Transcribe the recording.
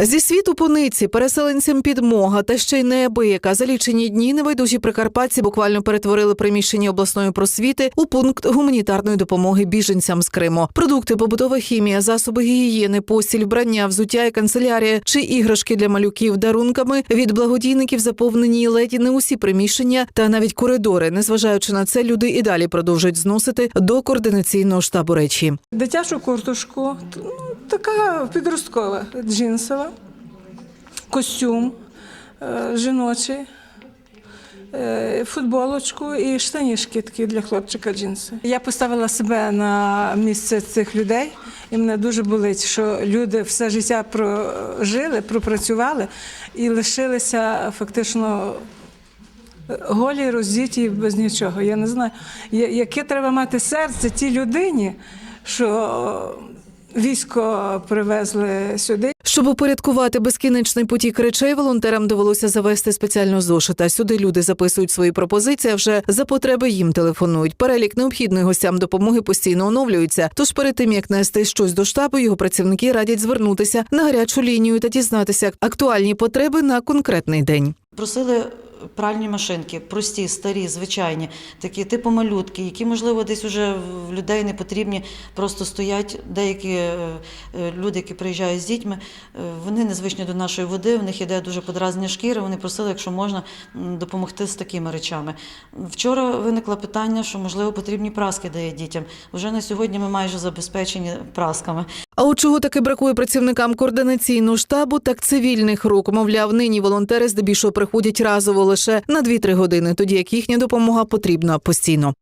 Зі світу пониці, переселенцям підмога та ще й неабияка за лічені дні небайдужі прикарпатці буквально перетворили приміщення обласної просвіти у пункт гуманітарної допомоги біженцям з Криму. Продукти, побутова хімія, засоби гігієни, постіль, вбрання, взуття і канцелярія чи іграшки для малюків дарунками від благодійників заповнені ледь не усі приміщення та навіть коридори. Незважаючи на це, люди і далі продовжують зносити до координаційного штабу речі. Дитячу курточку, ну, така підросткова, джинсова, костюм е, жіночий, е, футболочку і штанішки такі для хлопчика джинси. Я поставила себе на місце цих людей, і мене дуже болить, що люди все життя прожили, пропрацювали і лишилися фактично голі, роздіті без нічого. Я не знаю, яке треба мати серце тій людині, що військо привезли сюди. Щоб упорядкувати безкінечний потік речей, волонтерам довелося завести спеціальну зошита. Сюди люди записують свої пропозиції. а Вже за потреби їм телефонують. Перелік необхідної гостям допомоги постійно оновлюється. Тож перед тим як нести щось до штабу, його працівники радять звернутися на гарячу лінію та дізнатися актуальні потреби на конкретний день. Просили пральні машинки, прості, старі, звичайні, такі типу малютки, які, можливо, десь уже в людей не потрібні, просто стоять деякі е, е, люди, які приїжджають з дітьми, е, вони незвичні до нашої води, в них іде дуже подразнення шкіри, вони просили, якщо можна, допомогти з такими речами. Вчора виникло питання, що, можливо, потрібні праски дають дітям. Уже на сьогодні ми майже забезпечені прасками. А от чого таки бракує працівникам координаційного штабу, так цивільних рук. Мовляв, нині волонтери здебільшого приходять разово лише на 2-3 години, тоді як їхня допомога потрібна постійно.